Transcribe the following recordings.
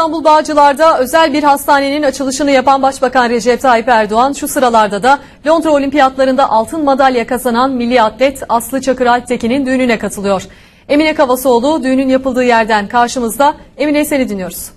İstanbul Bağcılar'da özel bir hastanenin açılışını yapan Başbakan Recep Tayyip Erdoğan şu sıralarda da Londra Olimpiyatlarında altın madalya kazanan milli atlet Aslı Çakır Alptekin'in düğününe katılıyor. Emine Kavasoğlu düğünün yapıldığı yerden karşımızda. Emine seni dinliyoruz.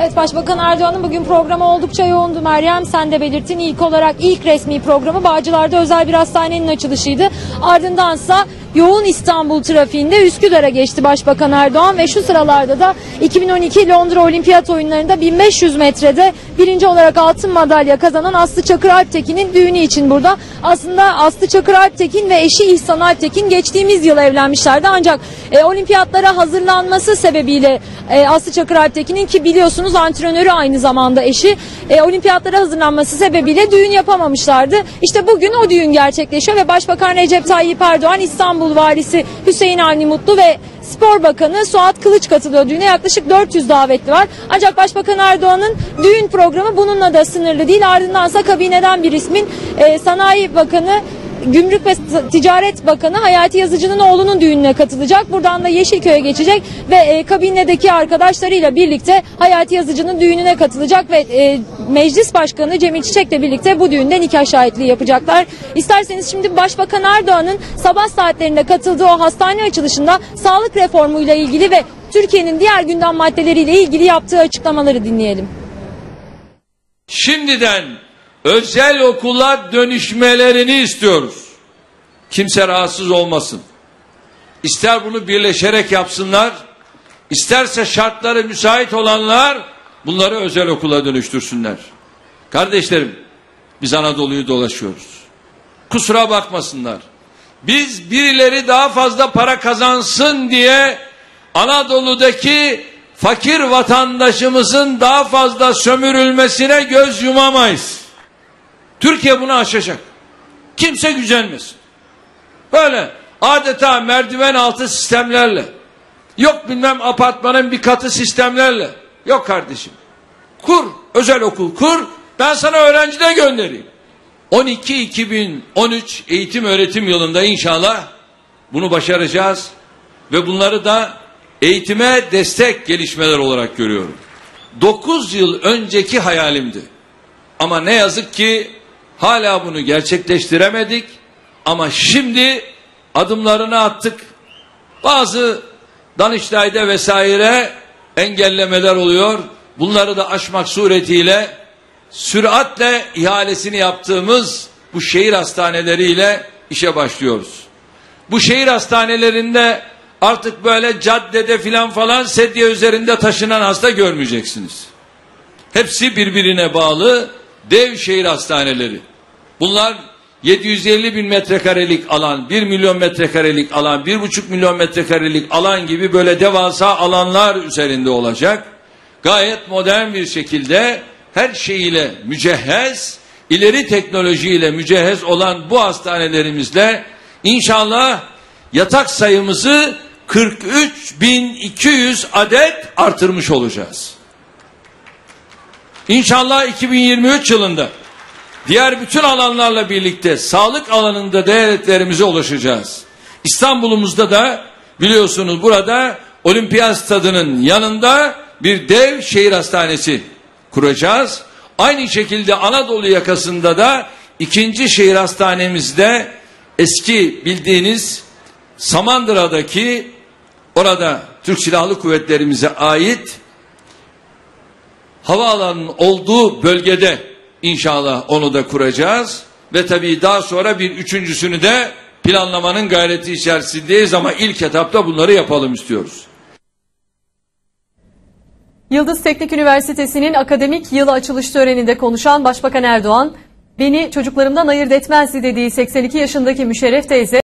Evet Başbakan Erdoğan'ın bugün programı oldukça yoğundu Meryem. Sen de belirttin ilk olarak ilk resmi programı Bağcılar'da özel bir hastanenin açılışıydı. Ardındansa yoğun İstanbul trafiğinde Üsküdar'a geçti Başbakan Erdoğan ve şu sıralarda da 2012 Londra Olimpiyat oyunlarında 1500 metrede birinci olarak altın madalya kazanan Aslı Çakır Alptekin'in düğünü için burada. Aslında Aslı Çakır Alptekin ve eşi İhsan Alptekin geçtiğimiz yıl evlenmişlerdi ancak e, olimpiyatlara hazırlanması sebebiyle e, Aslı Çakır Alptekin'in ki biliyorsunuz antrenörü aynı zamanda eşi e, olimpiyatlara hazırlanması sebebiyle düğün yapamamışlardı. İşte bugün o düğün gerçekleşiyor ve Başbakan Recep Tayyip Erdoğan İstanbul Valisi Hüseyin Avni Mutlu ve Spor Bakanı Suat Kılıç katılıyor. Düğüne yaklaşık 400 davetli var. Ancak Başbakan Erdoğan'ın düğün programı bununla da sınırlı değil. Ardındansa kabineden bir ismin e, Sanayi Bakanı Gümrük ve Ticaret Bakanı Hayati Yazıcı'nın oğlunun düğününe katılacak. Buradan da Yeşilköy'e geçecek ve e, kabinedeki arkadaşlarıyla birlikte Hayati Yazıcı'nın düğününe katılacak ve e, Meclis Başkanı Cemil Çiçek'le birlikte bu düğünde nikah şahitliği yapacaklar. İsterseniz şimdi Başbakan Erdoğan'ın sabah saatlerinde katıldığı o hastane açılışında sağlık reformuyla ilgili ve Türkiye'nin diğer gündem maddeleriyle ilgili yaptığı açıklamaları dinleyelim. Şimdiden özel okula dönüşmelerini istiyoruz. Kimse rahatsız olmasın. İster bunu birleşerek yapsınlar, isterse şartları müsait olanlar bunları özel okula dönüştürsünler. Kardeşlerim, biz Anadolu'yu dolaşıyoruz. Kusura bakmasınlar. Biz birileri daha fazla para kazansın diye Anadolu'daki fakir vatandaşımızın daha fazla sömürülmesine göz yumamayız. Türkiye bunu aşacak. Kimse gücenmesin. Böyle adeta merdiven altı sistemlerle yok bilmem apartmanın bir katı sistemlerle yok kardeşim. Kur özel okul kur ben sana öğrenci de göndereyim. 12-2013 eğitim öğretim yılında inşallah bunu başaracağız ve bunları da eğitime destek gelişmeler olarak görüyorum. 9 yıl önceki hayalimdi. Ama ne yazık ki hala bunu gerçekleştiremedik. Ama şimdi adımlarını attık. Bazı Danıştay'da vesaire engellemeler oluyor. Bunları da aşmak suretiyle süratle ihalesini yaptığımız bu şehir hastaneleriyle işe başlıyoruz. Bu şehir hastanelerinde artık böyle caddede filan falan sedye üzerinde taşınan hasta görmeyeceksiniz. Hepsi birbirine bağlı dev şehir hastaneleri. Bunlar 750 bin metrekarelik alan, 1 milyon metrekarelik alan, 1,5 milyon metrekarelik alan gibi böyle devasa alanlar üzerinde olacak. Gayet modern bir şekilde her şeyiyle mücehhez, ileri teknolojiyle mücehhez olan bu hastanelerimizle inşallah yatak sayımızı 43.200 adet artırmış olacağız. İnşallah 2023 yılında diğer bütün alanlarla birlikte sağlık alanında değerlerimize ulaşacağız. İstanbul'umuzda da biliyorsunuz burada olimpiyat stadının yanında bir dev şehir hastanesi kuracağız. Aynı şekilde Anadolu yakasında da ikinci şehir hastanemizde eski bildiğiniz Samandıra'daki orada Türk Silahlı Kuvvetlerimize ait havaalanının olduğu bölgede inşallah onu da kuracağız. Ve tabii daha sonra bir üçüncüsünü de planlamanın gayreti içerisindeyiz ama ilk etapta bunları yapalım istiyoruz. Yıldız Teknik Üniversitesi'nin akademik yılı açılış töreninde konuşan Başbakan Erdoğan, beni çocuklarımdan ayırt etmezdi dediği 82 yaşındaki Müşerref teyze